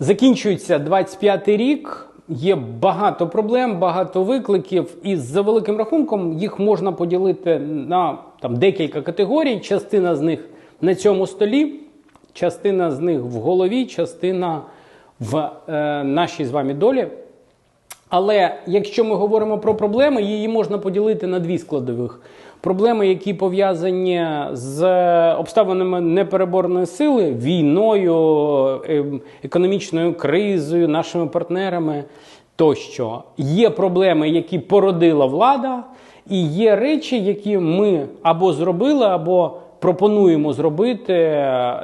Закінчується 25-й рік. Є багато проблем, багато викликів, і за великим рахунком їх можна поділити на там декілька категорій. Частина з них на цьому столі, частина з них в голові, частина в е, нашій з вами долі. Але якщо ми говоримо про проблеми, її можна поділити на дві складових. Проблеми, які пов'язані з обставинами непереборної сили, війною, е, економічною кризою, нашими партнерами тощо. Є проблеми, які породила влада, і є речі, які ми або зробили, або пропонуємо зробити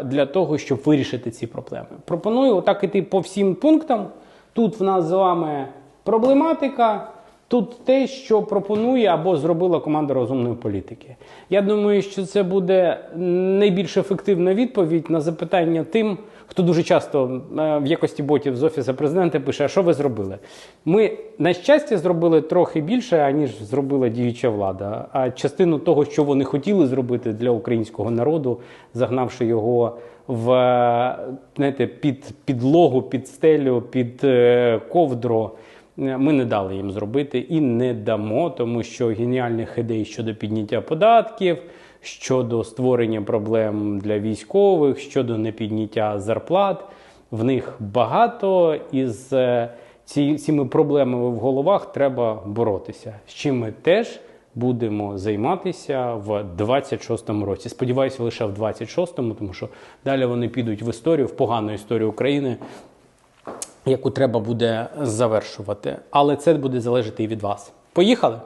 для того, щоб вирішити ці проблеми. Пропоную отак іти по всім пунктам. Тут в нас з вами проблематика. Тут те, що пропонує або зробила команда розумної політики. Я думаю, що це буде найбільш ефективна відповідь на запитання тим, хто дуже часто е, в якості ботів з офісу президента пише: а що ви зробили? Ми на щастя зробили трохи більше, аніж зробила діюча влада. А частину того, що вони хотіли зробити для українського народу, загнавши його в е, знаєте, під підлогу, під стелю, під е, ковдру. Ми не дали їм зробити і не дамо, тому що геніальних ідей щодо підняття податків, щодо створення проблем для військових, щодо непідняття зарплат. В них багато і з е, ці, цими проблемами в головах треба боротися. З чим ми теж будемо займатися в 26-му році. Сподіваюся, лише в 26-му, тому що далі вони підуть в історію, в погану історію України яку треба буде завершувати. Але це буде залежати і від вас. Поїхали?